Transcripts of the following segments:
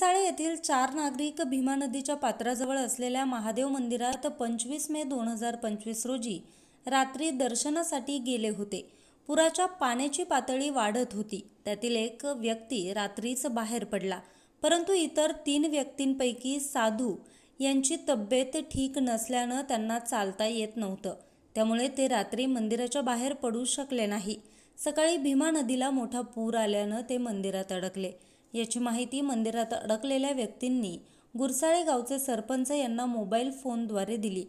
गुरसाळे येथील चार नागरिक भीमा नदीच्या पात्राजवळ असलेल्या महादेव मंदिरात पंचवीस मे दोन हजार पंचवीस रोजी रात्री दर्शनासाठी गेले होते. पुराच्या पाण्याची पातळी वाढत होती. त्यातील एक व्यक्ती रात्रीच बाहेर पडला. परंतु इतर तीन व्यक्तींपैकी साधू यांची तब्येत ठीक नसल्यानं त्यांना चालता येत नव्हतं. त्यामुळे ते रात्री मंदिराच्या बाहेर पडू शकले नाही. सकाळी भीमा नदीला मोठा पूर आल्यानं ते मंदिरात अडकले. याची माहिती मंदिरात अडकलेल्या व्यक्तींनी गुरसाळे गावचे सरपंच यांना मोबाईल फोनद्वारे दिली.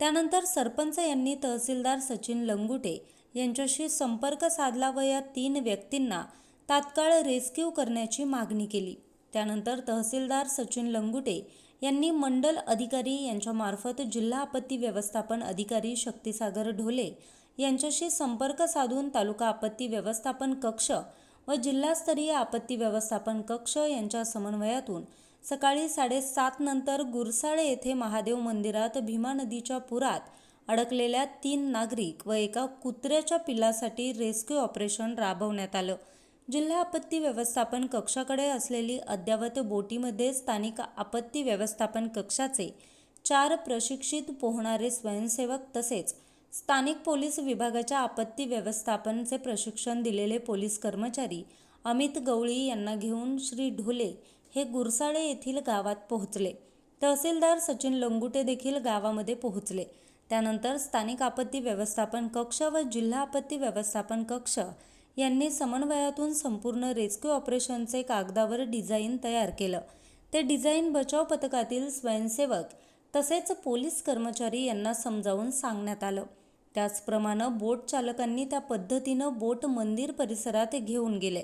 त्यानंतर सरपंच यांनी तहसीलदार सचिन लंगुटे यांच्याशी संपर्क साधला व या तीन व्यक्तींना तात्काळ रेस्क्यू करण्याची मागणी केली. त्यानंतर तहसीलदार सचिन लंगुटे यांनी मंडल अधिकारी यांच्यामार्फत जिल्हा आपत्ती व्यवस्थापन अधिकारी शक्तिसागर ढोले यांच्याशी संपर्क साधून तालुका आपत्ती व्यवस्थापन कक्ष व जिल्हास्तरीय आपत्ती व्यवस्थापन कक्ष यांच्या समन्वयातून सकाळी साडेसात नंतर गुरसाळे येथे महादेव मंदिरात भीमा नदीच्या पुरात अडकलेल्या तीन नागरिक व एका कुत्र्याच्या पिल्लासाठी रेस्क्यू ऑपरेशन राबवण्यात आलं. जिल्हा आपत्ती व्यवस्थापन कक्षाकडे असलेली अद्ययावत बोटीमध्ये स्थानिक आपत्ती व्यवस्थापन कक्षाचे चार प्रशिक्षित पोहणारे स्वयंसेवक तसेच स्थानिक पोलीस विभागाच्या आपत्ती व्यवस्थापनचे प्रशिक्षण दिलेले पोलीस कर्मचारी अमित गवळी यांना घेऊन श्री ढोले हे गुरसाळे येथील गावात पोहोचले. तहसीलदार सचिन लंगुटे देखील गावामध्ये पोहोचले. त्यानंतर स्थानिक आपत्ती व्यवस्थापन कक्ष व जिल्हा आपत्ती व्यवस्थापन कक्ष यांनी समन्वयातून संपूर्ण रेस्क्यू ऑपरेशनचे कागदावर डिझाईन तयार केलं. ते डिझाईन बचाव पथकातील स्वयंसेवक तसेच पोलीस कर्मचारी यांना समजावून सांगण्यात आलं. त्याचप्रमाणे बोट चालकांनी त्या पद्धतीनं बोट मंदिर परिसरात घेऊन गेले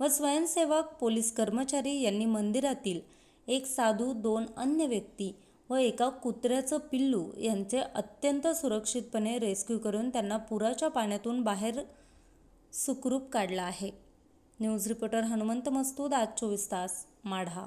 व स्वयंसेवक पोलीस कर्मचारी यांनी मंदिरातील एक साधू दोन अन्य व्यक्ती व एका कुत्र्याचं पिल्लू यांचे अत्यंत सुरक्षितपणे रेस्क्यू करून त्यांना पुराच्या पाण्यातून बाहेर सुखरूप काढला आहे. न्यूज रिपोर्टर हनुमंत मस्तूद आज चोवीस तास माढा.